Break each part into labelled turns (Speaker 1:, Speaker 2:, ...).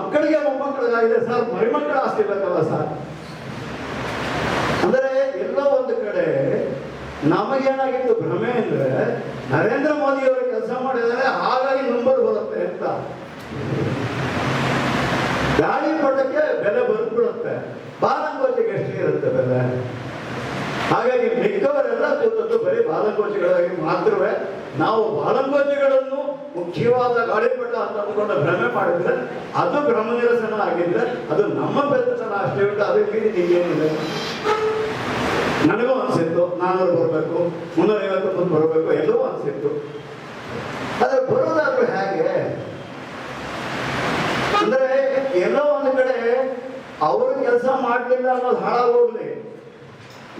Speaker 1: ಮಕ್ಕಳಿಗೆ ಮೊಮ್ಮಕ್ಕಳಿಗಾಗಿದೆ ಸರ್. ಮರಿಮಕ್ಕಳ ಆಸ್ತಿ ಬೇಕಲ್ಲ ಸರ್. ಅಂದರೆ ಎಲ್ಲ ಒಂದು ಕಡೆ ನಮಗೇನಾಗಿತ್ತು ಭ್ರಮೆ ಅಂದ್ರೆ ನರೇಂದ್ರ ಮೋದಿ ಅವರು ಕೆಲಸ ಮಾಡಿದರೆ ಹಾಗಾಗಿ ನಂಬರ್ ಬರುತ್ತೆ ಅಂತ. ಗಾಳಿ ಪಟಕ್ಕೆ ಬೆಲೆ ಬಂದ್ಬಿಡುತ್ತೆ ಬಾಲಂಗೋಚಿಗೆ ಎಷ್ಟು ಇರುತ್ತೆ ಬೆಲೆ? ಹಾಗಾಗಿ ಕೂತದ್ದು ಬರೀ ಬಾಲಂಗೋಚಿಗಳಾಗಿ ಮಾತ್ರವೇ ನಾವು ಬಾಲಂಗೋಚಿಗಳನ್ನು ಮುಖ್ಯವಾದ ಗಾಳಿಪಟ ಅಂತ ಅಂದ್ಕೊಂಡು ಭ್ರಮೆ ಮಾಡಿದ್ರೆ ಅದು ಭ್ರಮ ನಿರಸನ ಆಗಿದ್ರೆ ಅದು ನಮ್ಮ ಬೆತ್ತತನ ಅಷ್ಟೇ ಬಿಟ್ಟು ಅದಕ್ಕೆ ಏನಿದೆ ನನಗೂ ಅನಿಸಿತ್ತು ನಾನ್ನೂರು ಬರಬೇಕು ಮುನ್ನೂರ ಐವತ್ತು ಮುಂದೆ ಬರಬೇಕು ಎಲ್ಲವೂ ಅನಿಸಿತ್ತು. ಆದರೆ ಬರೋದಾದ್ರೂ ಹೇಗೆ? ಅಂದ್ರೆ ಎಲ್ಲೋ ಒಂದು ಕಡೆ ಅವರು ಕೆಲಸ ಮಾಡಲಿಲ್ಲ ಅನ್ನೋದು ಹಾಳಾಗೋಗ್ಲಿ.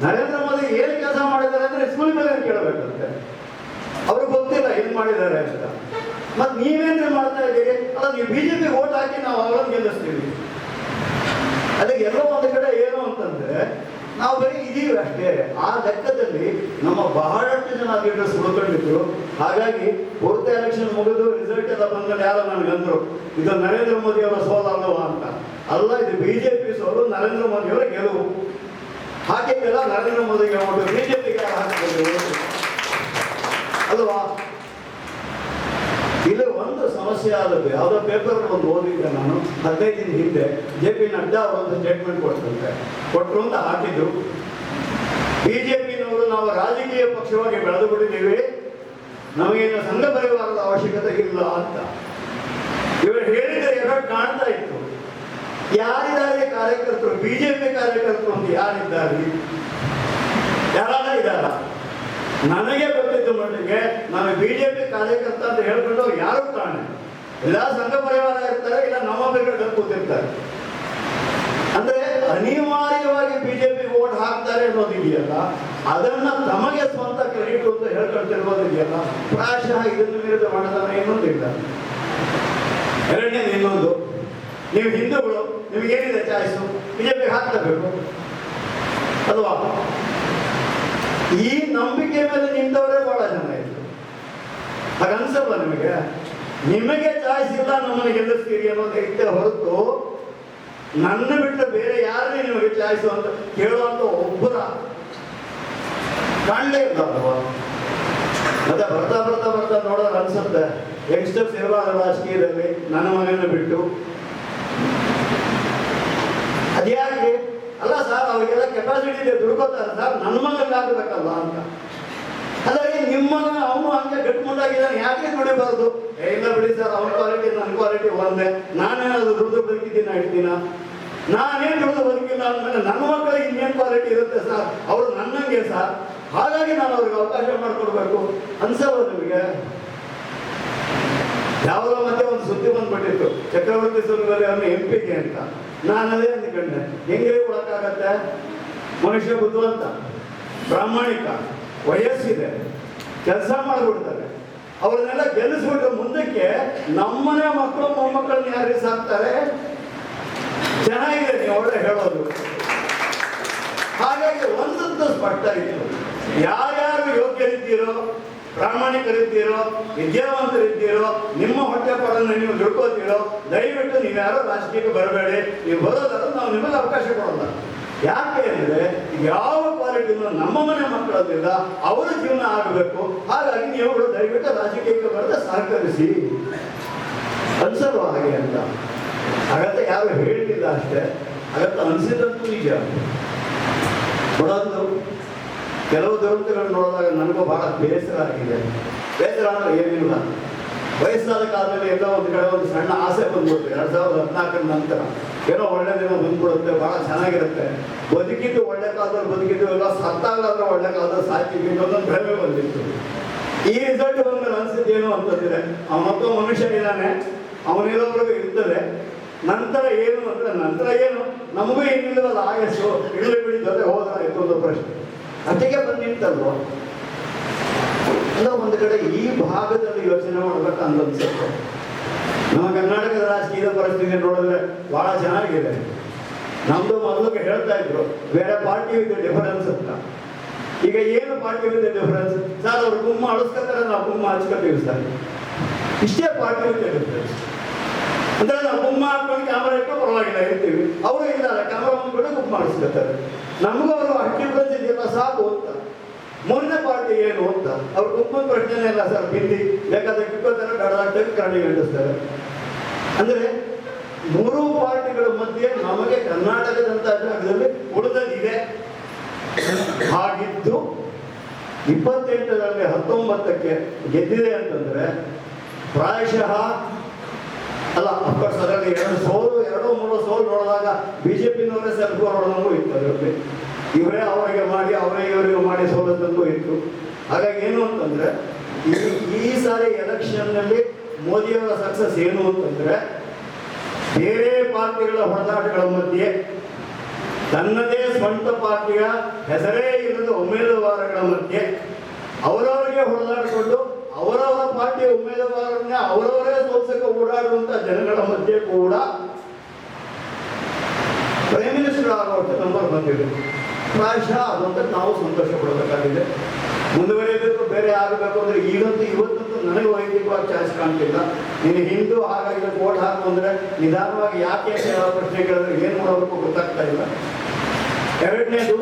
Speaker 1: ನರೇಂದ್ರ ಮೋದಿ ಏನ್ ಕೆಲಸ ಮಾಡಿದ್ದಾರೆ ಅಂದ್ರೆ ಸ್ಕೂಲ್ ಮೇಲೆ ಕೇಳಬೇಕಂತೆ? ಅವ್ರಿಗೆ ಗೊತ್ತಿಲ್ಲ ಏನ್ ಮಾಡಿದ್ದಾರೆ ಅಂತ. ಮತ್ತೆ ನೀವೇನ್ರಿ ಮಾಡ್ತಾ ಇದ್ದೀರಿ? ಅಲ್ಲ, ನೀವು ಬಿಜೆಪಿ ಓಟ್ ಹಾಕಿ ನಾವು ಅವರನ್ನು ಗೆಲ್ಲಿಸ್ತೀವಿ. ಅದಕ್ಕೆ ಎಲ್ಲೋ ಒಂದು ಕಡೆ ಏನು ಅಂತಂದ್ರೆ, ನಾವು ಬರೀ ಇದೀವಿ ಅಷ್ಟೇ. ಆ ಲೆಕ್ಕದಲ್ಲಿ ನಮ್ಮ ಬಹಳಷ್ಟು ಜನ ಲೀಡರ್ಸ್ ಉಳ್ಕೊಂಡಿದ್ರು. ಹಾಗಾಗಿ ಪೂರ್ತ ಎಲೆಕ್ಷನ್ ಮುಗಿದು ರಿಸಲ್ಟ್ ಎಲ್ಲ ಬಂದ್ಮೇಲೆ ಯಾರೋ ನನಗಂದ್ರು ಇದು ನರೇಂದ್ರ ಮೋದಿ ಅವರ ಸೋಲಲ್ಲವಾ ಅಂತ. ಅಲ್ಲ, ಇದು ಬಿಜೆಪಿ ಸೋಲು ನರೇಂದ್ರ ಮೋದಿ ಅವರ ಗೆಲುವು. ಹಾಕಿದ್ದೆಲ್ಲ ನರೇಂದ್ರ ಮೋದಿ ಬಿಜೆಪಿಗೆ ಹಾಕಿದ್ರು. ಅಲ್ವಾ? ಇಲ್ಲಿ ಒಂದು ಸಮಸ್ಯೆ ಆದದ್ದು ಯಾವುದೋ ಪೇಪರ್ ಒಂದು ಓದಿದ್ದೆ ನಾನು, ಹದಿನೈದು ದಿನ ಹಿಂದೆ. ಜೆ ಪಿ ನಡ್ಡಾ ಒಂದು ಸ್ಟೇಟ್ಮೆಂಟ್ ಕೊಡ್ತಂತೆ. ಕೊಟ್ಟರು ಅಂತ ಹಾಕಿದ್ರು. ಬಿಜೆಪಿನವರು ನಾವು ರಾಜಕೀಯ ಪಕ್ಷವಾಗಿ ಬೆಳೆದು ಬಿಟ್ಟಿದ್ದೀವಿ ನಮಗೇನು ಸಂಘ ಪರಿವಾರದ ಅವಶ್ಯಕತೆ ಇಲ್ಲ ಅಂತ. ಇವರು ಹೇಳಿದ ಎಫೆಕ್ಟ್ ಕಾಣ್ತಾ ಇತ್ತು. ಯಾರಿದ್ದಾರೆ ಕಾರ್ಯಕರ್ತರು? ಬಿಜೆಪಿ ಕಾರ್ಯಕರ್ತರು ಅಂತ ಯಾರಿದ್ದಾರೆ? ಯಾರಾದ ಇದ್ದಾರ ನನಗೆ ಗೊತ್ತಿದ್ದು ಮಟ್ಟಿಗೆ ನಾನು ಬಿಜೆಪಿ ಕಾರ್ಯಕರ್ತ ಅಂತ ಹೇಳ್ಕೊಂಡು ಯಾರು ಕಾಣೆ ಇಲ್ಲ ಸಂಘ ಪರಿವಾರ ಇರ್ತಾರೆ, ಇಲ್ಲ ನಮ್ಮ ಬೇಕಾದ್ರೆ ಕೂತಿರ್ತಾರೆ. ಅಂದ್ರೆ ಅನಿವಾರ್ಯವಾಗಿ ಬಿಜೆಪಿ ವೋಟ್ ಹಾಕ್ತಾರೆ ಅನ್ನೋದು ಇದೆಯಲ್ಲ, ಅದನ್ನ ತಮಗೆ ಸ್ವಂತ ಕ್ರೆಡಿಟ್ ಅಂತ ಹೇಳ್ಕೊಳ್ತಿರ್ಬೋದಿದೆಯಲ್ಲ ಪ್ರಾಯಶಃ ಇದನ್ನು ವಿರುದ್ಧ ಇನ್ನೊಂದು ಇಲ್ಲ ಎರಡನೇದು ಇನ್ನೊಂದು, ನೀವು ಹಿಂದೂಗಳು ನಿಮಗೇನಿದೆ ಚಾಯ್ಸು ಬಿಜೆಪಿ ಹಾಕ್ಲೇಬೇಕು ಅಲ್ವಾ ಈ ನಂಬಿಕೆ ಮೇಲೆ ನಿಂತವರೇ ಬಹಳ ಜನ ಇದ್ರು. ಹಾಗನ್ಸಲ್ವಾ ನಿಮಗೆ? ನಿಮಗೆ ಚಾಯ್ಸ್ ಇಲ್ಲ ನಮ್ಮನ್ನು ಗೆಲ್ಲಿಸ್ತೀರಿ ಅನ್ನೋದು ಇತ್ತೆ ಹೊರತು ನನ್ನ ಬಿಟ್ಟು ಬೇರೆ ಯಾರನ್ನೇ ನಿಮಗೆ ಚಾಯ್ಸು ಅಂತ ಕೇಳುವಂತ ಒಬ್ಬರ ಕಾಣಲೇ ಇಲ್ಲ ಅಲ್ವಾ? ಮತ್ತೆ ಬರ್ತಾ ಬರ್ತಾ ಬರ್ತಾ ನೋಡೋದು ಅನ್ಸುತ್ತೆ. ಯಂಗ್ಸ್ಟರ್ಸ್ ಇರಬಾರ್ದು ರಾಜಕೀಯದಲ್ಲಿ, ನನ್ನ ಮನೆಯನ್ನು ಬಿಟ್ಟು. ಅಲ್ಲ ಸರ್, ಅವರಿಗೆಲ್ಲ ಕೆಪಾಸಿಟಿ ಇದೆ, ದುಡ್ಕೋತಾರೆ ಸರ್. ನನ್ನ ಮಗನಿಗೆ ಆಗಬೇಕಲ್ಲ ಅಂತ. ನಿಮ್ಮನ್ನ ನಿಮ್ಮ ಅವನು ಹಂಗೆ ಗಟ್ಮುಂಡಾಗಿದ್ದಾನೆ ಯಾಕೆ ದುಡಿಬಾರ್ದು? ಇಲ್ಲ ಬಿಡಿ ಸರ್ ಅವನ ಕ್ವಾಲಿಟಿ ನನ್ನ ಕ್ವಾಲಿಟಿ ಒಂದೇ. ನಾನೇನಾದ್ರು ದುಡ್ದು ಬದುಕಿದ್ದೀನ ಇಡ್ತೀನ ನಾನೇನ್ ದುಡ್ದು ಬದುಕಿಲ್ಲ ಅಂದ್ಮೇಲೆ ನನ್ನ ಮಕ್ಕಳಿಗೆ ಇನ್ನೇನು ಕ್ವಾಲಿಟಿ ಇರುತ್ತೆ ಸರ್? ಅವರು ನನ್ನಂಗೆ ಸರ್. ಹಾಗಾಗಿ ನಾನು ಅವ್ರಿಗೆ ಅವಕಾಶ ಮಾಡಿಕೊಡ್ಬೇಕು. ಅನ್ಸಲ್ವ ನಿಮಗೆ? ಯಾವಾಗ ಮತ್ತೆ ಒಂದು ಸುದ್ದಿ ಬಂದ್ಬಿಟ್ಟಿತ್ತು. ಚಕ್ರವರ್ತಿ ಸುಲ್ಗರಿ ಅವನು ಎಂ ಪಿಗೆ ಅಂತ. ನಾನು ಅದೇ ಅಂದ್ಕೊಂಡೆ ಹೆಂಗೆ ಕೊಡಕ್ಕಾಗತ್ತೆ ಮನುಷ್ಯ ಬುದ್ಧಿವಂತ, ಪ್ರಾಮಾಣಿಕ, ವಯಸ್ಸಿದೆ, ಕೆಲಸ ಮಾಡಿಬಿಡ್ತಾರೆ. ಅವ್ರನ್ನೆಲ್ಲ ಗೆಲ್ಲಿಸ್ಬಿಟ್ಟು ಮುಂದಕ್ಕೆ ನಮ್ಮನೆ ಮಕ್ಕಳು, ಮೊಮ್ಮಕ್ಕಳನ್ನ ಯಾರು ಸಾಕ್ತಾರೆ ಚೆನ್ನಾಗಿದೆ ನೀವು ಒಳ್ಳೆ ಹೇಳೋದು. ಹಾಗಾಗಿ ಒಂದಂತ ಸ್ಪಷ್ಟ ಇತ್ತು. ಯಾರ್ಯಾರು ಯೋಗ್ಯರಿದ್ದೀರೋ ಪ್ರಾಮಾಣಿಕರಿದ್ದೀರೋ, ವಿದ್ಯಾವಂತರಿದ್ದೀರೋ, ನಿಮ್ಮ ಹೊಟ್ಟೆ ಪದನ್ನು ನೀವು ದುಡ್ಕೋತೀರೋ ದಯವಿಟ್ಟು ನೀವ್ಯಾರೋ ರಾಜಕೀಯಕ್ಕೆ ಬರಬೇಡಿ. ನೀವು ಬರೋದಾದ್ರೆ ನಾವು ನಿಮಗೆ ಅವಕಾಶ ಕೊಡೋಲ್ಲ. ಯಾಕೆ ಅಂದ್ರೆ, ಯಾವ ಕ್ವಾಲಿಟಿನೂ ನಮ್ಮ ಮನೆ ಮಕ್ಕಳಲ್ಲಿಲ್ಲ ಅವರ ಜೀವನ ಆಗಬೇಕು. ಹಾಗಾಗಿ ನೀವುಗಳು ದಯವಿಟ್ಟು ರಾಜಕೀಯಕ್ಕೆ ಬರದೆ ಸಹಕರಿಸಿ. ಅನ್ಸಲ್ವಾಗಿ ಹಾಗೆ ಅಂತ? ಹಾಗಂತ ಯಾರು ಹೇಳಿಲ್ಲ ಅಷ್ಟೇ. ಹಾಗಂತ ಅನ್ಸಿದಂತೂ ನಿಜ. ನೋಡೋದು. ಕೆಲವು ದುರಂತಗಳನ್ನು ನೋಡಿದಾಗ ನನಗೂ ಬಹಳ ಬೇಸರ ಆಗಿದೆ ಬೇಸರ ಅಂದ್ರೆ ಏನಿಲ್ಲ. ವಯಸ್ಸಾದ ಕಾಲದಲ್ಲಿ ಎಲ್ಲ ಒಂದು ಕಡೆ ಒಂದು ಸಣ್ಣ ಆಸೆ ಬಂದ್ಬಿಡುತ್ತೆ. ಎರಡ್ ಸಾವಿರದ ಹದಿನಾಲ್ಕರ ನಂತರ ಏನೋ ಒಳ್ಳೆ ದಿನ ಬಂದ್ಬಿಡುತ್ತೆ, ಬಹಳ ಚೆನ್ನಾಗಿರುತ್ತೆ. ಬದುಕಿದ್ದು ಒಳ್ಳೆ ಕಾಲದಲ್ಲಿ ಬದುಕಿದ್ದು ಎಲ್ಲ ಸತ್ತಾಗಲಾದ್ರೆ ಒಳ್ಳೆ ಕಾಲದಲ್ಲಿ ಸಾಯ್ತೀವಿ ಅನ್ನೋದೊಂದು ಭ್ರಮೆ ಬಂದಿತ್ತು. ಈ ರಿಸಲ್ಟ್ ಬಂದ್ಮೇಲೆ ಅನಿಸಿದ್ದು ಏನು ಅಂತಂದ್ರೆ ಅವನೊಬ್ಬ ಮನುಷ್ಯ ಇದ್ದಾನೆ ಅವನಿರೋವರೆಗೂ ಇರ್ತದೆ ನಂತರ ಏನು ಅಂದ್ರೆ ನಂತರ ಏನು? ನಮಗೂ ಏನಿಲ್ಲವಲ್ಲ, ಆಯಸ್ಸು. ಇಳಿ ಬಿಡಿ ಜೊತೆ ಹೋದ ಇದೊಂದು ಪ್ರಶ್ನೆ. ಅದಕ್ಕೆ ಬಂದು ಎಲ್ಲ ಒಂದು ಕಡೆ ಈ ಭಾಗದಲ್ಲಿ ಯೋಚನೆ ಮಾಡ್ಬೇಕು ಅಂತ ಅನ್ಸುತ್ತೆ ನಮ್ಮ ಕರ್ನಾಟಕದ ರಾಜಕೀಯ ಪರಿಸ್ಥಿತಿ ನೋಡಿದ್ರೆ ಬಹಳ ಚೆನ್ನಾಗಿದೆ. ನಮ್ದು ಮೊದಲು ಹೇಳ್ತಾ ಇದ್ರು, ಬೇರೆ ಪಾರ್ಟಿ ವಿತ್ ಡಿಫರೆನ್ಸ್ ಅಂತ. ಈಗ ಏನು ಪಾರ್ಟಿ ವಿತ್ ಡಿಫರೆನ್ಸ್ ಸರ್ ಅವ್ರು ಗುಮ್ಮ ಅಳಿಸ್ಕೊತಾರೆ ನಾವು ಕುಮ್ಮ ಹಚ್ಕೊತೀವಿ ಸರ್. ಇಷ್ಟೇ ಪಾರ್ಟಿ ವಿತ್ ಡಿಫರೆನ್ಸ್ ಅಂದ್ರೆ ನಾವು ಗುಮ್ಮ ಹಾಕೊಂಡು ಕ್ಯಾಮರಾ ಇಟ್ಟು ಪರವಾಗಿಲ್ಲ ಇರ್ತೀವಿ. ಅವರು ಇದ್ದಾರೆ ಕ್ಯಾಮರಾ ಮುಂದ್ಕೊಂಡು ಗುಮ್ ಮಾಡಿಸ್ಕೊತಾರೆ. ನಮಗೂ ಅವರು ಅಕ್ಕಿ ಬಂದಿದೆಯಲ್ಲ ಸಾಕು ಅಂತ. ಮೊನ್ನೆ ಪಾರ್ಟಿ ಏನು ಅಂತ. ಅವ್ರು ಗುಂಪಿನ ಪ್ರಶ್ನೆ ಇಲ್ಲ ಸರ್, ಹಿಂದಿ. ಬೇಕಾದ್ರೆ ಕಿಕ್ಕೋತಾರೆ ಕಡದಾಡ್ತಾರೆ ಕರಡಿ ಗಂಡಿಸ್ತಾರೆ ಅಂದ್ರೆ ಮೂರು ಪಾರ್ಟಿಗಳ ಮಧ್ಯೆ ನಮಗೆ ಕರ್ನಾಟಕದಂತ ಜಾಗದಲ್ಲಿ ಉಳಿದಿದೆ ಹಾಗಿದ್ದು ಇಪ್ಪತ್ತೆಂಟರಲ್ಲಿ ಹತ್ತೊಂಬತ್ತಕ್ಕೆ ಗೆದ್ದಿದೆ ಅಂತಂದ್ರೆ ಪ್ರಾಯಶಃ ಅಲ್ಲ ಅಫ್ಕೋರ್ಸ್ ಅದರಲ್ಲಿ ಎರಡು ಸೋಲು, ಎರಡು ಮೂರು ಸೋಲು ನೋಡಿದಾಗ ಬಿಜೆಪಿನವರೇ ಸೆಲ್ಫ್ ಹೊಡೆದಂಗೂ ಇತ್ತು ಅದರಲ್ಲಿ. ಇವರೇ ಅವರಿಗೆ ಮಾಡಿ, ಅವರೇ ಇವರಿಗೆ ಮಾಡಿ ಸೋಲದಂಗೂ ಇತ್ತು. ಹಾಗಾಗಿ ಏನು ಅಂತಂದ್ರೆ, ಈ ಈ ಸಾರಿ ಎಲೆಕ್ಷನ್ನಲ್ಲಿ ಮೋದಿಯವರ ಸಕ್ಸಸ್ ಏನು ಅಂತಂದ್ರೆ, ಬೇರೆ ಪಾರ್ಟಿಗಳ ಹೊಡೆದಾಟಗಳ ಮಧ್ಯೆ ತನ್ನದೇ ಸ್ವಂತ ಪಾರ್ಟಿಯ ಹೆಸರೇ ಇಲ್ಲದ ಉಮೇದುವಾರಗಳ ಮಧ್ಯೆ ಅವರವರಿಗೆ ಹೊಡೆದಾಡಿಕೊಂಡು ಅವರವರ ಪಾರ್ಟಿಯ ಉಮೇದುವಾರನ್ನ ಅವರವರೇ ಸೋಲ್ಸಕ್ಕೆ ಓಡಾಡುವಂತ ಜನಗಳ ಮಧ್ಯೆ ಕೂಡ ಪ್ರೈಮ್ ಮಿನಿಸ್ಟರ್ ಆಗುವಂತ ನಂಬರ್ ಬಂದಿದೆ. ಪ್ರಾಯಶಃ ಅದಂತ ನಾವು ಸಂತೋಷ ಪಡಬೇಕಾಗಿದೆ ಮುಂದುವರಿಯಬೇಕು, ಬೇರೆ ಆಗಬೇಕು ಅಂದ್ರೆ ಈಗಂತೂ ಇವತ್ತಂತೂ ನನಗೆ ವೈಯಕ್ತಿಕವಾಗಿ ಚಾನ್ಸ್ ಕಾಣ್ತಿಲ್ಲ. ನೀನು ಹಿಂದೂ, ಹಾಗಾಗಿ ಓಟ್ ಹಾಕು ಅಂದ್ರೆ ನಿಧಾನವಾಗಿ ಯಾಕೆ ಪ್ರಶ್ನೆ ಕೇಳಿದ್ರೆ ಏನು ಮಾಡಬೇಕು ಗೊತ್ತಾಗ್ತಾ ಇಲ್ಲ. ಎರಡನೇದು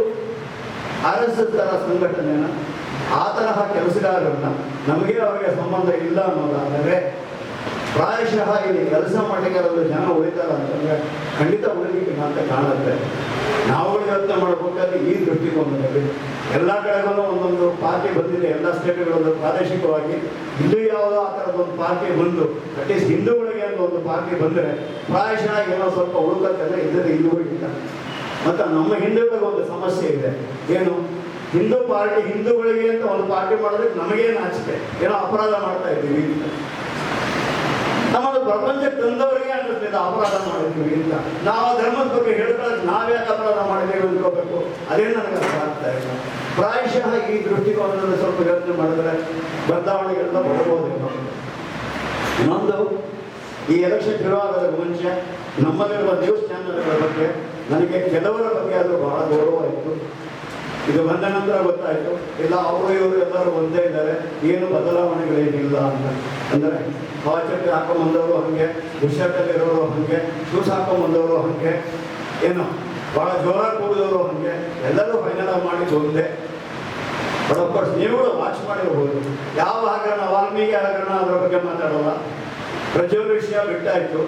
Speaker 1: ಆರ್ ಎಸ್ ಎಸ್ ತರ ಸಂಘಟನೆನ ಆ ತರಹ ಕೆಲಸಗಾರರನ್ನ ನಮಗೆ ಅವರಿಗೆ ಸಂಬಂಧ ಇಲ್ಲ ಅನ್ನೋದಾದರೆ ಪ್ರಾಯಶಃ ಇಲ್ಲಿ ಕೆಲಸ ಮಾಡಲಿಕ್ಕೆ ಜನ ಉಳಿತಾರ ಅಂತಂದ್ರೆ ಖಂಡಿತ ಉಳಿಲಿಕ್ಕೆ ಅಂತ ಕಾಣುತ್ತೆ ನಾವುಗಳು ಯೋಚನೆ ಮಾಡಬೇಕಾದ್ರೆ ಈ ದೃಷ್ಟಿಕೋನದಲ್ಲಿ ಎಲ್ಲ ಕಡೆಗಳಲ್ಲೂ ಒಂದೊಂದು ಪಾರ್ಟಿ ಬಂದಿದೆ, ಎಲ್ಲ ಸ್ಟೇಟ್ಗಳಲ್ಲೂ ಪ್ರಾದೇಶಿಕವಾಗಿ. ಇಲ್ಲಿ ಯಾವುದೋ ಆ ಥರದ ಒಂದು ಪಾರ್ಟಿ ಬಂದು ಅಟ್ಲೀಸ್ಟ್ ಹಿಂದೂಗಳಿಗೆ ಅಂತ ಒಂದು ಪಾರ್ಟಿ ಬಂದರೆ ಪ್ರಾಯಶಃ ಏನೋ ಸ್ವಲ್ಪ ಉಳ್ಕತ್ತಂದ್ರೆ ಇಲ್ಲೂ ಇಲ್ಲ ಮತ್ತು ನಮ್ಮ ಹಿಂದೂಗಳಿಗೆ ಒಂದು ಸಮಸ್ಯೆ ಇದೆ. ಏನು? ಹಿಂದೂ ಪಾರ್ಟಿ ಹಿಂದೂಗಳಿಗೆ ಅಂತ ಒಂದು ಪಾರ್ಟಿ ಮಾಡೋದಕ್ಕೆ ನಮಗೇನು ಆಚೆ? ಏನೋ ಅಪರಾಧ ಮಾಡ್ತಾ ಇದ್ದೀವಿ. ಅಂತ. ನಾವು ಆ ಧರ್ಮದ ಬಗ್ಗೆ ಹೇಳ್ಕೊಳ್ಳೋದು ನಾವೇ ಅಪರಾಧ ಮಾಡಿದ್ದೇವೆ ಅಂದ್ಕೋಬೇಕು ಅದೇ ನನಗೆ ಅರ್ಥ ಆಗ್ತಾ ಇಲ್ಲ. ಪ್ರಾಯಶಃ ಈ ದೃಷ್ಟಿಕೋನದಲ್ಲಿ ಸ್ವಲ್ಪ ಯೋಚನೆ ಮಾಡಿದ್ರೆ ಬದಲಾವಣೆಗಳೆಲ್ಲ ಬರ್ಬೋದೇನೋ. ಇನ್ನೊಂದು, ಈ ಎಲೆಕ್ಷನ್ ಶುರುವಾಗೋದಕ್ಕೆ ಮುಂಚೆ ನಮ್ಮಲ್ಲಿರುವ ನ್ಯೂಸ್ ಚಾನೆಲ್ಗಳ ಬಗ್ಗೆ, ನನಗೆ ಕೆಲವರ ಬಗ್ಗೆ ಆದರೂ ಬಹಳ ಗೌರವ ಇತ್ತು. ಇದು ಬಂದ ನಂತರ ಗೊತ್ತಾಯಿತು. ಇಲ್ಲ, ಅವರು ಇವರು ಎಲ್ಲರೂ ಒಂದೇ ಇದ್ದಾರೆ. ಏನು ಬದಲಾವಣೆಗಳೇನಿಲ್ಲ ಅಂತ. ಅಂದರೆ ಕವಚಕ್ಕೆ ಹಾಕೊಂಬಂದವರು ಹಾಗೆ ಇರೋರು ಹಾಗೆ, ಶೂಸ್ ಹಾಕೊಂಬಂದವರು ಹಾಗೆ, ಏನು ಬಹಳ ಜೋರಾಗಿ ಕೂಡಿದವರು ಹಾಗೆ, ಎಲ್ಲರೂ ಫೈನಲ್ ಮಾಡಿ ಒಂದೇ. ಬಟ್ ಅಫ್ಕೋರ್ಸ್ ನೀವುಗಳು ವಾಚ್ ಮಾಡಿರ್ಬೋದು. ಯಾವ ಹಗರಣ, ವಾಲ್ಮೀಕಿ ಹಗರಣ ಅದರ ಬಗ್ಗೆ ಮಾತಾಡೋಲ್ಲ. ಪ್ರಜ್ವಲ್ ವಿಷಯ ಬಿಟ್ಟಾಯ್ತು.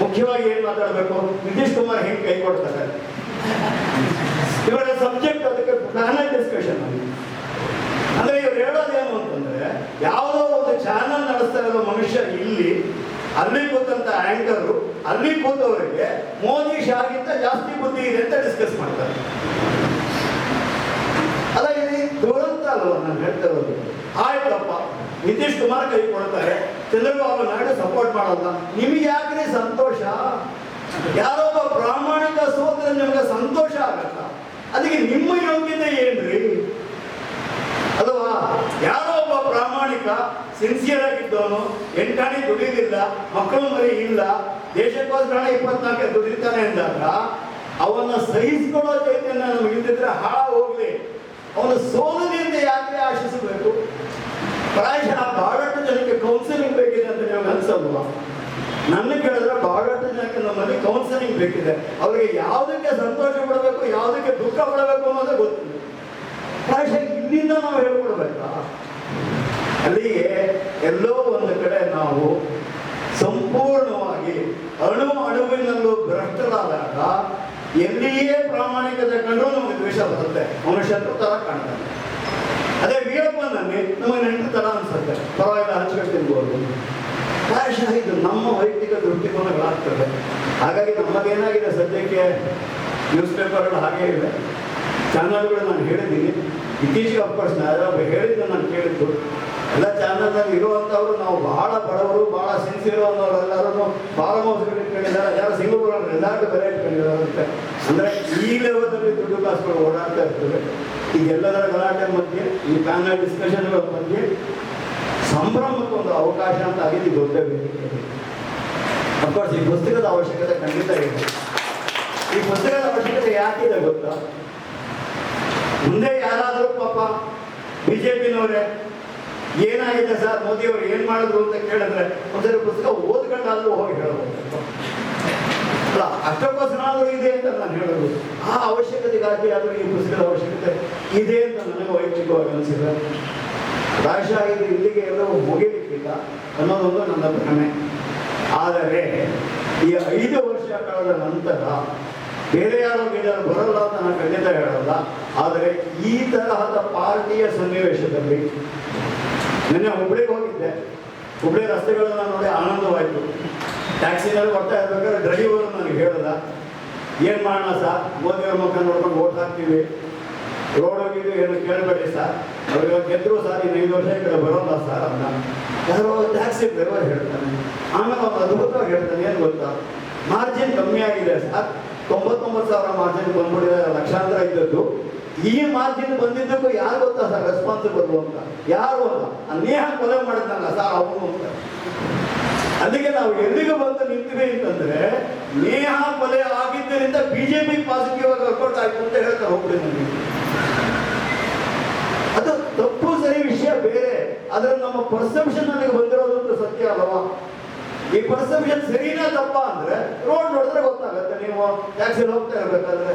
Speaker 1: ಮುಖ್ಯವಾಗಿ ಏನ್ ಮಾತಾಡಬೇಕು? ನಿತೀಶ್ ಕುಮಾರ್ ಹೆಂಗ್ ಕೈ ಕೊಡ್ತಾರೆ. ಇವರ ಸಬ್ಜೆಕ್ಟ್ ಪ್ಲಾನರ್ ಡಿಸ್ಕಷನ್ ಅಂದ್ರೆ ಇವ್ರು ಹೇಳೋದೇನು ಅಂತಂದ್ರೆ, ಯಾವುದೋ ಒಂದು ಚಾನಲ್ ನಡೆಸ್ತಾ ಇರೋ ಮನುಷ್ಯ ಇಲ್ಲಿ, ಅಲ್ಲಿ ಕೂತಂತ ಆಂಕರ್ ಅಲ್ಲಿ ಕೂತವರಿಗೆ ಮೋದಿ ಶಾಗಿಂತ ಜಾಸ್ತಿ ಬುದ್ಧಿ ಇದೆ ಅಂತ ಡಿಸ್ಕಸ್ ಮಾಡ್ತಾರೆ. ಅಲ್ಲ, ಇಲ್ಲಿ ದುರಂತ ಅಲ್ವ? ನಾನು ಹೇಳ್ತಾ ಇರೋದು. ಆಯ್ತಪ್ಪ, ನಿತೀಶ್ ಕುಮಾರ್ ಕೈ ಕೊಡ್ತಾರೆ. ಚಂದ್ರಬಾಬು ನಾಯ್ಡು ಸಪೋರ್ಟ್ ಮಾಡಲ್ಲ. ನಿಮಗೆ ಯಾಕ್ರಿ ಸಂತೋಷ? ಯಾರೊಬ್ಬ ಪ್ರಾಮಾಣಿಕ ಸೋತ್ರ ನಿಮಗೆ ಸಂತೋಷ ಆಗತ್ತ? ಅದಕ್ಕೆ ನಿಮ್ಮ ಯೋಗ್ಯತೆ ಏನ್ರಿ? ಅಥವಾ ಯಾರೋ ಒಬ್ಬ ಪ್ರಾಮಾಣಿಕ ಸಿನ್ಸಿಯರ್ ಆಗಿದ್ದವನು ಎಂಟಾಣಿ ದುಡಿದಿಲ್ಲ, ಮಕ್ಕಳು ಮರಿ ಇಲ್ಲ, ದೇಶಕ್ಕೋಸ್ಕರ ಇಪ್ಪತ್ನಾಲ್ಕು ದುಡಿತಾನೆ ಅಂದಾಗ, ಅವನ್ನ ಸಹಿಸಿಕೊಳ್ಳೋ ಚೈತನ್ಯ ನಮ್ಗೆ ಇಲ್ದಿದ್ರೆ ಹಾಳ ಹೋಗ್ಲಿ ಅವನು ಸೋಲದಿಂದ ಯಾಕೆ ಆಶಿಸಬೇಕು. ಪ್ರಾಯಶಃ ಬಹಳಷ್ಟು ಜನಕ್ಕೆ ಕೌನ್ಸಿಲಿಂಗ್ ಬೇಕಿದೆ ಅಂತ ನಿಮಗೆ ಅನ್ಸಲ್ವಾ? ನನ್ನ ಕೇಳಿದ್ರೆ ಬಹಳಷ್ಟು ನಮ್ಮಲ್ಲಿ ಕೌನ್ಸಿಲಿಂಗ್ ಬೇಕಿದೆ. ಅವರಿಗೆ ಯಾವುದಕ್ಕೆ ಸಂತೋಷ ಪಡಬೇಕು, ಯಾವುದಕ್ಕೆ ದುಃಖ ಪಡಬೇಕು ಅನ್ನೋದು ಗೊತ್ತಿಲ್ಲ. ಪ್ರಾಯಶಃ ಇಲ್ಲಿಂದ ನಾವು ಹೇಳ್ಕೊಡ್ಬೇಕಾ? ಅಲ್ಲಿಗೆ ಎಲ್ಲೋ ಒಂದು ಕಡೆ ನಾವು ಸಂಪೂರ್ಣವಾಗಿ ಅಣು ಅಣುವಿನಲ್ಲೂ ಭ್ರಷ್ಟರಾದಾಗ ಎಲ್ಲಿಯೇ ಪ್ರಾಮಾಣಿಕತೆ ಕಂಡು ನಮಗೆ ದ್ವೇಷ ಬರುತ್ತೆ. ಅವನು ತರ ಕಾಣ್ತಾನೆ ಅದೇ ವೀರಪ್ಪನಲ್ಲಿ ನಮಗೆ ನೆಂಟು ತರ ಅನ್ಸುತ್ತೆ ಪರವಾಗಿಲ್ಲ ಹಂಚ್ಕೊಂಡು ತಿನ್ಬೋದು ಪ್ರಾಯಶಃ ಇದು ನಮ್ಮ ವೈಯಕ್ತಿಕ ದೃಷ್ಟಿಕೋನಗಳಾಗ್ತದೆ ಹಾಗಾಗಿ ನಮ್ಮದೇನಾಗಿದೆ ಸದ್ಯಕ್ಕೆ ನ್ಯೂಸ್ ಪೇಪರ್ಗಳು ಹಾಗೇ ಇದೆ. ಚಾನಲ್ಗಳು ನಾನು ಹೇಳಿದ್ದೀನಿ. ಇತ್ತೀಚೆಗೆ ಅಫ್ಕೋರ್ಸ್ ನಾನು ಹೇಳಿದ್ದು ನಾನು ಕೇಳಿದ್ದು. ಎಲ್ಲ ಚಾನಲ್ನಲ್ಲಿ ಇರುವಂಥವ್ರು ನಾವು ಬಹಳ ಬಡವರು, ಬಹಳ ಸಿನ್ಸಿಯರ್ ಅನ್ನೋರೆಲ್ಲರೂ ಫಾರ್ಮ್ ಹೌಸ್ಗಳು ಇಟ್ಕೊಂಡಿದ್ದಾರೆ. ಯಾರು ಸಿಂಗಪುರ ಎಲ್ಲರೂ ಬೆಲೆ ಇಟ್ಕೊಂಡಿದ್ದಾರಂತೆ ಅಂದರೆ ಈ ಲೆವೆಲಲ್ಲಿ ದುಡ್ಡು ಕಾಸುಗಳು ಓಡಾಡ್ತಾ ಇರ್ತವೆ. ಈಗೆಲ್ಲದರ ಗಲಾಟೆ ಮಧ್ಯೆ, ಈ ಪ್ಯಾನಲ್ ಡಿಸ್ಕಷನ್ಗಳ ಮಧ್ಯೆ ಸಂಭ್ರಮಕ್ಕೊಂದು ಅವಕಾಶ ಅಂತ ಆಗಿದ್ದು ದೊಡ್ಡ ವೇದಿಕೆ ಅಫ್ಕೋರ್ಸ್ ಈ ಪುಸ್ತಕದ ಅವಶ್ಯಕತೆ ಖಂಡಿತ ಇದೆ. ಈ ಪುಸ್ತಕದ ಅವಶ್ಯಕತೆ ಯಾಕಿದೆ ಗೊತ್ತಾ? ಮುಂದೆ ಯಾರಾದರೂ ಪಾಪ ಬಿಜೆಪಿನವರೇ, ಏನಾಗಿದೆ ಸರ್ ಮೋದಿ ಅವರು ಏನ್ ಮಾಡಿದ್ರು ಅಂತ ಕೇಳಿದ್ರೆ ಒಂದ್ಸರಿ ಪುಸ್ತಕ ಓದ್ಕೊಂಡಾದ್ರೂ ಹೋಗಿ ಹೇಳಬಹುದು ಅಲ್ಲ, ಅಷ್ಟಕ್ಕೋಸ್ಕರ ಇದೆ ಅಂತ ನಾನು ಹೇಳೋದು. ಆ ಅವಶ್ಯಕತೆಗಾಗಿ ಆದರೂ ಈ ಪುಸ್ತಕದ ಅವಶ್ಯಕತೆ ಇದೆ ಅಂತ ನನಗೆ ವೈಯಕ್ತಿಕವಾಗಿ ಅನಿಸಿದೆ. ರಾಜಶಾಹಿ ಇಲ್ಲಿಗೆ ಎಲ್ಲವೂ ಮುಗಿಲಿಕ್ಕಿಲ್ಲ ಅನ್ನೋದೊಂದು ನನ್ನ ಭ್ರಮೆ. ಆದರೆ ಈ ಐದು ವರ್ಷ ಕಾಲದ ನಂತರ ಬೇರೆ ಯಾರೋ ಬೇರೆಯಾರು ಬರಲ್ಲ ಅಂತ ನಾನು ಖಂಡಿತ ಹೇಳಲ್ಲ. ಆದರೆ ಈ ತರಹದ ಪಾರ್ಟಿಯ ಸನ್ನಿವೇಶದಲ್ಲಿ ನಿನ್ನೆ ಹುಬ್ಳಿಗೆ ಹೋಗಿದ್ದೆ. ಹುಬ್ಳಿ ರಸ್ತೆಗಳನ್ನ ನೋಡಿ ಆನಂದವಾಯಿತು. ಟ್ಯಾಕ್ಸಿನಲ್ಲಿ ಬರ್ತಾ ಇರ್ಬೇಕಾದ್ರೆ ಡ್ರೈವರ್ ನನಗೆ ಹೇಳಲ್ಲ. ಏನು ಮಾಡೋಣ ಸರ್? ಮೋದಿಯವ್ರ ಮುಖ ನೋಡ್ಕೊಂಡು ಓಟ್ ಹಾಕ್ತೀವಿ. ರೋಡ್ ಹೋಗಿದ್ದು ಏನು ಕೇಳಬೇಡಿ ಸರ್. ಅವ್ರಿಗೆ ಗೆದ್ದರು ಸರ್, ಇನ್ನು ಐದು ವರ್ಷ ಈ ಕಡೆ ಬರೋಲ್ಲ ಸರ್ ಅಂತ. ಯಾರೋ ಟ್ಯಾಕ್ಸಿ ಡ್ರೈವರ್ ಹೇಳ್ತಾನೆ. ಆಮೇಲೆ ಒಂದು ಅದ್ಭುತವಾಗಿ ಹೇಳ್ತಾನೆ ಏನು ಗೊತ್ತಾ ಮಾರ್ಜಿನ್ ಕಮ್ಮಿ ಆಗಿದೆ ಸರ್. ತೊಂಬತ್ತೊಂಬತ್ತು ಸಾವಿರ ಮಾರ್ಜಿನ್ ಬಂದ್ಬಿಟ್ಟಿದೆ, ಲಕ್ಷಾಂತರ ಇದ್ದದ್ದು. ಈ ಮಾರ್ಜಿನ್ ಬಂದಿದ್ದಕ್ಕೂ ಯಾರು ಗೊತ್ತಾ ಸರ್ ರೆಸ್ಪಾನ್ಸಿಬಲ್ ಅಂತ? ಯಾರು ಅಲ್ಲ? ಆ ನೇಹ ಕೊಲೆ ಮಾಡಿದ್ನಲ್ಲ ಸರ್ ಅವನು ಅಂತ. ಅದಕ್ಕೆ ನಾವು ಎಲ್ಲಿಗೂ ಬಂದು ನಿಂತಿವೆ ಅಂತಂದ್ರೆ, ನೇಹ ಕೊಲೆ ಆಗಿದ್ದರಿಂದ ಬಿಜೆಪಿ ಪಾಸಿಟಿವ್ ಆಗಿ ವರ್ಕೌಟ್ ಆಯ್ತು ಅಂತ ಹೇಳ್ತಾ ಹೋಗ್ಬಿಡಿ ನನಗೆ ಅದು ತಪ್ಪು ಸರಿ ವಿಷಯ ಬೇರೆ. ಅದರ ನಮ್ಮ ಪರ್ಸೆಪ್ಷನ್ ನನಗೆ ಬಂದಿರೋದಂತೂ ಸತ್ಯ ಅಲ್ವಾ? ಈ ಪರ್ಸೆಪ್ಷನ್ ಸರಿನಾ ತಪ್ಪ ಅಂದ್ರೆ ರೋಡ್ ನೋಡಿದ್ರೆ ಗೊತ್ತಾಗುತ್ತೆ. ನೀವು ಟ್ಯಾಕ್ಸಿ ಹೋಗ್ತಾ ಇರ್ಬೇಕಾದ್ರೆ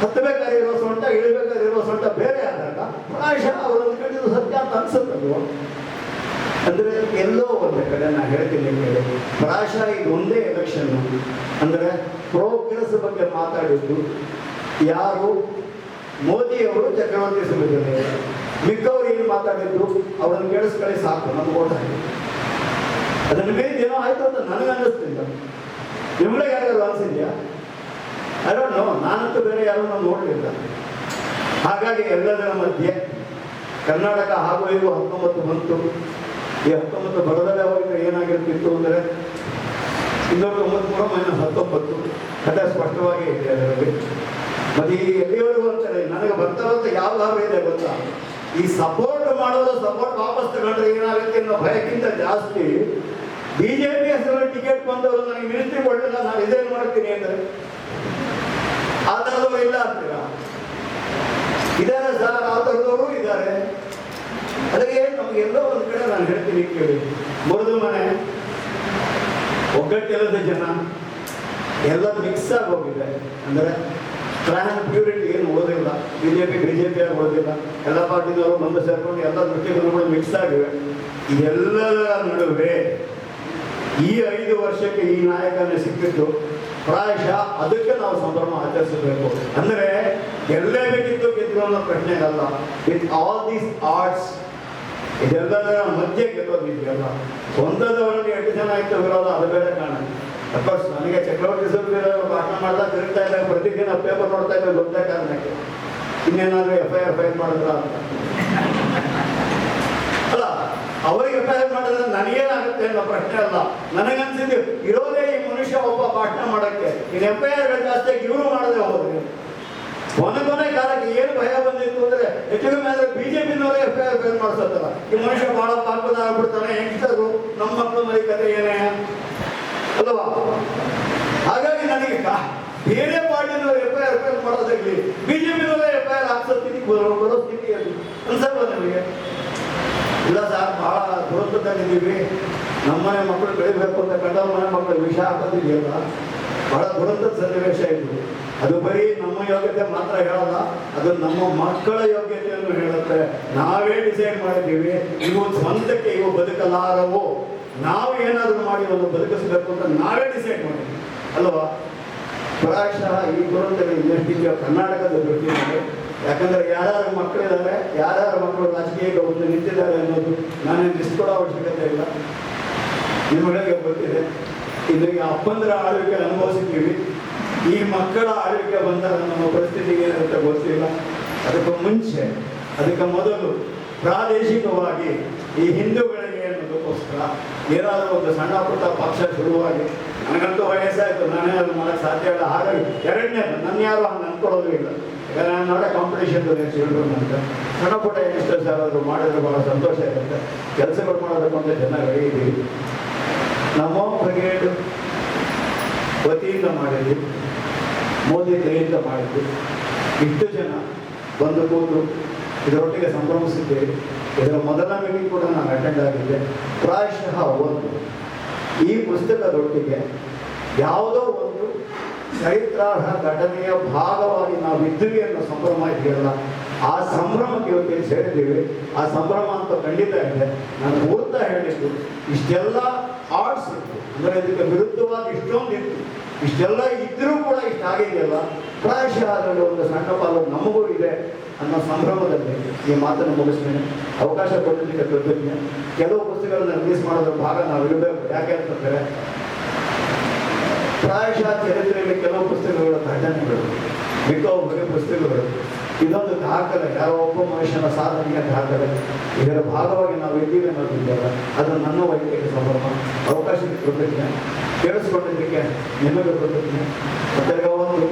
Speaker 1: ಹತ್ತಬೇಕಾದ್ರೆ ಇರೋ ಸೊಂಟ ಇಳಿಬೇಕಾದ್ರೆ ಇರೋ ಸೊಂಟ ಬೇರೆ ಆದಾಗ ಪ್ರಾಯಶಃ ಅವರು ಕಡೆ ಸತ್ಯ ಅಂತ ಅನ್ಸುತ್ತಲ್ವ? ಅಂದ್ರೆ ಎಲ್ಲೋ ಒಂದು ಕಡೆ ನಾನು ಹೇಳ್ತೀನಿ ನಿಮಗೆ, ಪ್ರಾಯಶಃ ಇದು ಒಂದೇ ಎಲೆಕ್ಷನ್ ಅಂದ್ರೆ ಪ್ರೋಗ್ರೆಸ್ ಬಗ್ಗೆ ಮಾತಾಡಿದ್ದು ಯಾರು? ಮೋದಿಯವರು ಚಕ್ರವರ್ತಿ ಸಮಿತಿ ಮಿಕ್ಕವ್ರು ಏನು ಮಾತಾಡಿದ್ದು, ಅವರನ್ನು ಕೇಳಿಸ್ಕೊಳ್ಳಿ ಸಾಕು, ನಮ್ಗೆ ಓಟ್ ಅದನ್ನ ಮೇಲೆ ಏನೋ ಆಯ್ತು ಅಂತ ನನಗೆ ಅನ್ನಿಸ್ತಿಲ್ಲ ನಿಮ್ಗೆ ಯಾರು ಐ ಡೋಂಟ್ ನೋ ನಾನಂತೂ ಬೇರೆ ಯಾರು ನಾನು ನೋಡಲಿಲ್ಲ. ಹಾಗಾಗಿ ಎಲ್ಲದರ ಮಧ್ಯೆ ಕರ್ನಾಟಕ ಹಾಗೂ ಇದು ಹತ್ತೊಂಬತ್ತು ಬಂತು. ಈ ಹತ್ತೊಂಬತ್ತು ಬರದಲ್ಲೇ ಅವಾಗ ಏನಾಗಿರ್ತಿತ್ತು ಅಂದರೆ ಇನ್ನೂರ ತೊಂಬತ್ಮೂರು ಮೈನಸ್ ಹತ್ತೊಂಬತ್ತು. ಕಥೆ ಸ್ಪಷ್ಟವಾಗಿ ಇದೆ ಅದರಲ್ಲಿ. ಮತ್ತೆ ಈ ಎಲ್ಲಿವರೆಗೂ ಅಂತಾರೆ, ನನಗೆ ಬರ್ತಾರಂತ ಯಾವ ಲಾಭ ಇದೆ ಗೊತ್ತಾ? ಈ ಸಪೋರ್ಟ್ ಮಾಡೋದು ಸಪೋರ್ಟ್ ವಾಪಸ್ ತಗೊಂಡ್ರೆ ಏನಾಗುತ್ತೆ ಅನ್ನೋ ಭಯಕ್ಕಿಂತ ಜಾಸ್ತಿ ಬಿಜೆಪಿ ಹೆಸರಲ್ಲಿ ಟಿಕೆಟ್ ಬಂದವರು ನನಗೆ ಮಿನಿಸ್ಟ್ರಿ ಕೊಡಲಿಲ್ಲ, ನಾನು ಇದೇನು ಮಾಡ್ತೀನಿ ಅಂದ್ರೆ. ಆ ಥರದವರು ಇಲ್ಲ ಅಂತೀರಾ? ಇದಾರೆ ಸರ್ ಆ ಥರದವರು ಇದ್ದಾರೆ ಅದಕ್ಕೆ ನಮ್ಗೆ ಎಲ್ಲೋ ಒಂದು ಕಡೆ ನಾನು ಹೇಳ್ತೀನಿ ಕೇಳಿ. ಮುರಿದು ಮನೆ ಒಗ್ಗಟ್ಟಿಲ್ಲದ ಜನ, ಎಲ್ಲ ಮಿಕ್ಸ್ ಆಗಿ ಹೋಗಿದೆ. ಅಂದರೆ ಪ್ಲಾನ್ ಪ್ಯೂರಿಟಿ ಏನು ಓದಿಲ್ಲ B J P B J P ಆಗಿ ಓದಿಲ್ಲ ಎಲ್ಲ ಪಾರ್ಟಿನವರು ಬಂದು ಸೇರ್ಕೊಂಡು ಎಲ್ಲ ದೃಷ್ಟಿಗಳು ಮಿಕ್ಸ್ ಆಗಿವೆ. ಇದೆಲ್ಲದರ ನಡುವೆ ಈ ಐದು ವರ್ಷಕ್ಕೆ ಈ ನಾಯಕನೇ ಸಿಕ್ಕಿದ್ದು ಪ್ರಾಯಶಃ ಅದಕ್ಕೆ ನಾವು ಸಂಭ್ರಮ ಆಚರಿಸಬೇಕು. ಅಂದ್ರೆ ಗೆಲ್ಲೇಬೇಕಿತ್ತು ಗೆದ್ದು ಅನ್ನೋ ಪ್ರಶ್ನೆಗಲ್ಲ. ವಿತ್ ಆಲ್ ದೀಸ್ ಆರ್ಟ್ಸ್ ಇದೆಲ್ಲದರ ಮಧ್ಯೆ ಗೆಲ್ಲೋದಿದೆಯಲ್ಲ ಸ್ವಂತದವರಲ್ಲಿ ಎಂಟು ಜನ ಇತ್ತು ವಿರೋಧ? ಅದು ಬೇರೆ ಕಾರಣ. ಅಫ್ಕೋರ್ಸ್ ನನಗೆ ಚಕ್ರವರ್ತಿ ಸುಬ್ಬಿ ಭಾಷಣ ಮಾಡ್ತಾ ತಿರುಗ್ತಾ ಇದ್ದಾಗ ಪ್ರತಿದಿನ ಪೇಪರ್ ನೋಡ್ತಾ ಇದ್ದಾಗ ಗೊತ್ತೇ ಕಾರಣಕ್ಕೆ ಇನ್ನೇನಾದ್ರೂ ಎಫ್ ಐ ಆರ್ ಫೈಲ್ ಮಾಡಿದ್ರ ಅಲ್ಲ, ಅವರಿಗೆ ಎಫ್ ಐ ಆರ್ ಮಾಡಿದ್ರೆ ನನಗೇನಾಗುತ್ತೆ ಅನ್ನೋ ಪ್ರಶ್ನೆ ಅಲ್ಲ. ನನಗನ್ಸಿದ್ದು ಇರೋದೇ ಈ ಮನುಷ್ಯ ಒಬ್ಬ ಭಾಷಣ ಮಾಡಕ್ಕೆ. ಇನ್ನು ಎಫ್ ಐ ಆರ್ ಜಾಸ್ತಿ ಇವರು ಮಾಡದೆ ಹೋದ್ರೆ ಕೊನೆ ಕೊನೆ ಕಾಲಕ್ಕೆ ಏನು ಭಯ ಬಂದಿತ್ತು ಅಂದ್ರೆ ಹೆಚ್ಚು ಕಮ್ಮಿ ಬಿಜೆಪಿ ಬಿಜೆಪಿನವರೇ ಎಫ್ ಐ ಆರ್ ಫೈಲ್ ಈ ಮನುಷ್ಯ ಭಾಳ ಪಾಲ್ಪದ ಆಗ್ಬಿಡ್ತಾನೆ, ಹೆಂಗಸರು ನಮ್ಮ ಮಕ್ಕಳು ಮರಿ ಏನೇ? ಅಲ್ವಾ ಹಾಗಾಗಿ ನನಗೆ ಬೇರೆ ಪಾರ್ಟಿನವರು ಎಫ್ ಐ ಆರ್ ಫೈಲ್ ಮಾಡೋದಾಗ್ಲಿ ಬಿಜೆಪಿನವರೇ ಎಫ್ ಐ ಆರ್ ಹಾಕ್ಸೋ ಸ್ಥಿತಿ ಬರೋ ಸ್ಥಿತಿಯಲ್ಲಿ ಅನ್ಸಲ್ವಾ ನನಗೆ ಇಲ್ಲ ಸರ್ ಬಹಳ ದುರಂತದಲ್ಲಿದ್ದೀವಿ. ನಮ್ಮನೆ ಮಕ್ಕಳು ಬೆಳಿಬೇಕು ಅಂತ ಕಂಡ ಮನೆ ಮಕ್ಕಳು ವಿಷ ಹಾಕೋದಿದೆಯಲ್ಲ? ಬಹಳ ದುರಂತದ ಸನ್ನಿವೇಶ ಇದು. ಅದು ಬರೀ ನಮ್ಮ ಯೋಗ್ಯತೆ ಮಾತ್ರ ಹೇಳಲ್ಲ, ಅದು ನಮ್ಮ ಮಕ್ಕಳ ಯೋಗ್ಯತೆಯನ್ನು ಹೇಳುತ್ತೆ. ನಾವೇ ಡಿಸೈಡ್ ಮಾಡಿದ್ದೀವಿ ಇವು ಸ್ವಂತಕ್ಕೆ ಇವು ಬದುಕಲಾರವು? ನಾವು ಏನಾದರೂ ಮಾಡಿ ಒಂದು ಬದುಕಿಸಬೇಕು ಅಂತ ನಾವೇ ಡಿಸೈಡ್ ಮಾಡಿದ್ವಿ ಅಲ್ವಾ? ಪ್ರಾಯಶಃ ಈ ದುರಂತಗಳು ಇನ್ನಷ್ಟಿದೆಯೋ ಕರ್ನಾಟಕದ ದೃಷ್ಟಿಯಲ್ಲಿ. ಯಾಕಂದ್ರೆ ಯಾರ್ಯಾರು ಮಕ್ಕಳಿದ್ದಾರೆ ಯಾರ್ಯಾರು ಮಕ್ಕಳು ರಾಜಕೀಯಕ್ಕೆ ಒಂದು ನಿಂತಿದ್ದಾರೆ ಅನ್ನೋದು ನಾನೇನು ನಿಸ್ಕೊಡೋ ಕೊಡೋ ಅವಶ್ಯಕತೆ ಇಲ್ಲ. ನಿಮಗೆ ಗೊತ್ತಿದೆ? ಇದ್ರಿಗೆ ಅಪ್ಪಂದರ ಆಳ್ವಿಕೆ ಅನುಭವಿಸಿದ್ದೀವಿ. ಈ ಮಕ್ಕಳ ಆಳ್ವಿಕೆ ಬಂದಾಗ ನಮ್ಮ ಪರಿಸ್ಥಿತಿ ಏನಂತ ಗೊತ್ತಿಲ್ಲ. ಅದಕ್ಕೆ ಮುಂಚೆ, ಅದಕ್ಕೆ ಮೊದಲು ಪ್ರಾದೇಶಿಕವಾಗಿ ಈ ಅನ್ನೋದಕ್ಕೋಸ್ಕರ ಏನಾದರೂ ಒಂದು ಸಣ್ಣ ಪುಟ್ಟ ಪಕ್ಷ ಶುರುವಾಗಿ, ನನಗಂತೂ ವಯಸ್ಸಾಯಿತು ನಾನೇ ಅದು ಮಾಡೋಕ್ಕೆ ಸಾಧ್ಯ ಇಲ್ಲ. ಹಾಗಾಗಿ ಎರಡನೇದು, ನನ್ನ ಯಾರು ಹಂಗೆ ಅಂದ್ಕೊಳ್ಳೋದು ಇಲ್ಲ. ಈಗ ನಾನು ನೋಡೋ ಕಾಂಪಿಟೇಷನ್ ಚಿಲ್ಡ್ರನ್ ಅಂತ. ಸಣ್ಣ ಪುಟ್ಟ ಯಂಗ್ಸ್ಟರ್ಸ್ ಯಾರಾದರೂ ಮಾಡಿದ್ರೆ ಭಾಳ ಸಂತೋಷ ಇರುತ್ತೆ. ಕೆಲಸಗಳು ಮಾಡೋದಕ್ಕೊಂದು ಚೆನ್ನಾಗಿ ಹೇಳಿದ್ದೀವಿ ನಮ್ಮ ಬ್ರಿಗೇಡ್ ವತಿಯಿಂದ ಮಾಡಿದ್ವಿ. ಮೋದಿ ಕೈಯಿಂದ ಮಾಡಿದ್ವಿ. ಇಷ್ಟು ಜನ ಬಂದು ಕೂತು ಇದರೊಟ್ಟಿಗೆ ಸಂಭ್ರಮಿಸಿದ್ದೇವೆ ಇದರ ಮೊದಲ ಮೀಟಿಂಗ್ ಕೂಡ ನಾನು ಅಟೆಂಡ್ ಆಗಿದ್ದೆ. ಪ್ರಾಯಶಃ ಒಂದು. ಈ ಪುಸ್ತಕದೊಟ್ಟಿಗೆ ಯಾವುದೋ ಒಂದು ಚರಿತ್ರಾರ್ಹ ಘಟನೆಯ ಭಾಗವಾಗಿ ನಾವು ಇದ್ದೀವಿ ಅನ್ನೋ ಸಂಭ್ರಮ ಇದೆಯಲ್ಲ, ಆ ಸಂಭ್ರಮಕ್ಕೆ ಇವತ್ತು ಸೇರಿದ್ದೀವಿ. ಆ ಸಂಭ್ರಮ ಅಂತ ಖಂಡಿತ ಇದೆ. ನಾನು ಪೂರ್ತ ಹೇಳಿದ್ದು, ಇಷ್ಟೆಲ್ಲ ಆರ್ಟ್ಸ್ ಇತ್ತು. ಅಂದರೆ ಇದಕ್ಕೆ ವಿರುದ್ಧವಾಗಿ ಇಷ್ಟೊಂದು ಇತ್ತು. ಇಷ್ಟೆಲ್ಲ ಇದ್ರೂ ಕೂಡ ಇಷ್ಟ ಆಗಿದೆಯಲ್ಲ ಪ್ರಾಯಶಃ ಅದರಲ್ಲಿ ಒಂದು ಸಣ್ಣ ಪಾಲು ನಮಗೂ ಇದೆ ಅನ್ನೋ ಸಂಭ್ರಮದಲ್ಲಿ ಈ ಮಾತನ್ನು ಮುಗಿಸ್ತೇನೆ. ಅವಕಾಶ ಕೊಡಲಿಕ್ಕೆ ಕೃತಜ್ಞ. ಕೆಲವು ಪುಸ್ತಕಗಳನ್ನ ರಿಲೀಸ್ ಮಾಡೋದ್ರ ಭಾಗ ನಾವು ಇರಬೇಕು. ಯಾಕೆ ಅಂತಂದರೆ, ಪ್ರಾಯಶಃ ಚರಿತ್ರೆಯಲ್ಲಿ ಕೆಲವು ಪುಸ್ತಕಗಳ ಘಟನೆಗಳು ಮಿಕ್ಕ ಪುಸ್ತಕಗಳು. ಇದೊಂದು ದಾಖಲೆ, ಯಾರೋ ಒಬ್ಬ ಮನುಷ್ಯನ ಸಾಧನೆಯ ದಾಖಲೆ. ಇದರ ಭಾಗವಾಗಿ ನಾವು ಇದ್ದೀವಿ ಅನ್ನೋದಿದ್ದೇವೆ ಅದು ನನ್ನ ವೈಯಕ್ತಿಕ ಸಂಭ್ರಮ. ಅವಕಾಶಕ್ಕೆ ಕೃತಜ್ಞ. ಕೇಳಿಸ್ಕೊಂಡಿದ್ದಕ್ಕೆ ನಿಮಗೆ ಕೃತಜ್ಞ ಮತ್ತೆ ಒಂದು